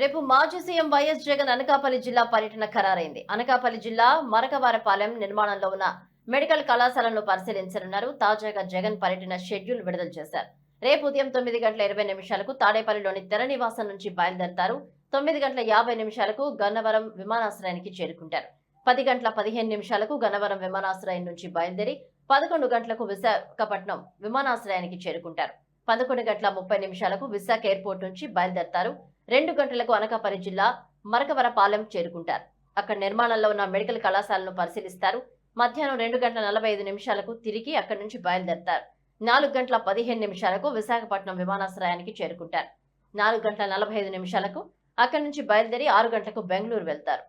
రేపు మాజీ CM YS Jagan Anakapalli జిల్లా పర్యటన ఖరారైంది. అనకాపల్లి జిల్లా మరకవారపాలెం నిర్మాణంలో ఉన్న మెడికల్ కళాశాలను పరిశీలించనున్నారు. తాజాగా జగన్ పర్యటన షెడ్యూల్ విడుదల చేశారు. రేపు ఉదయం తొమ్మిది గంటల ఇరవై నిమిషాలకు తాడేపల్లిలోని తెర నివాసం నుంచి బయలుదేరతారు. తొమ్మిది గంటల యాభై నిమిషాలకు గన్నవరం విమానాశ్రయానికి చేరుకుంటారు. పది గంటల పదిహేను నిమిషాలకు గన్నవరం విమానాశ్రయం నుంచి బయలుదేరి పదకొండు గంటలకు విశాఖపట్నం విమానాశ్రయానికి చేరుకుంటారు. పదకొండు గంటల ముప్పై నిమిషాలకు విశాఖ ఎయిర్పోర్ట్ నుంచి బయలుదేరతారు. రెండు గంటలకు అనకాపల్లి జిల్లా మరకవరపాలెం చేరుకుంటారు. అక్కడ నిర్మాణంలో ఉన్న మెడికల్ కళాశాలను పరిశీలిస్తారు. మధ్యాహ్నం రెండు గంటల నలభై ఐదు నిమిషాలకు తిరిగి అక్కడి నుంచి బయలుదేరతారు. నాలుగు గంటల పదిహేను నిమిషాలకు విశాఖపట్నం విమానాశ్రయానికి చేరుకుంటారు. నాలుగు గంటల నలభై ఐదు నిమిషాలకు అక్కడి నుంచి బయలుదేరి ఆరు గంటలకు బెంగళూరు వెళ్తారు.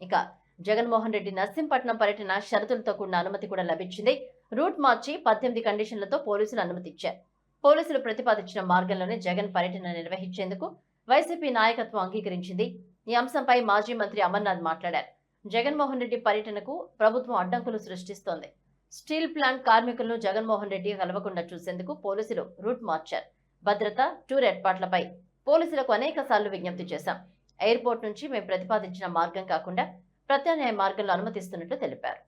ఇక జగన్మోహన్ రెడ్డి నర్సింపట్నం పర్యటన షరతులతో కూడిన అనుమతి కూడా లభించింది. రూట్ మార్చి పద్దెనిమిది కండిషన్లతో పోలీసులు అనుమతి ఇచ్చారు పోలీసులు ప్రతిపాదించిన మార్గంలోనే జగన్ పర్యటన నిర్వహించేందుకు వైసీపీ నాయకత్వం అంగీకరించింది. ఈ అంశంపై మాజీ మంత్రి అమర్నాథ్ మాట్లాడారు. జగన్మోహన్ రెడ్డి పర్యటనకు ప్రభుత్వం అడ్డంకులు సృష్టిస్తోంది. స్టీల్ ప్లాంట్ కార్మికులను జగన్మోహన్ రెడ్డి కలవకుండా చూసేందుకు పోలీసులు రూట్ మార్చారు. భద్రత టూర్ ఏర్పాట్లపై పోలీసులకు అనేక సార్లు విజ్ఞప్తి చేశాం. ఎయిర్పోర్ట్ నుంచి మేము ప్రతిపాదించిన మార్గం కాకుండా ప్రత్యామ్నాయ మార్గంలో అనుమతిస్తున్నట్లు తెలిపారు.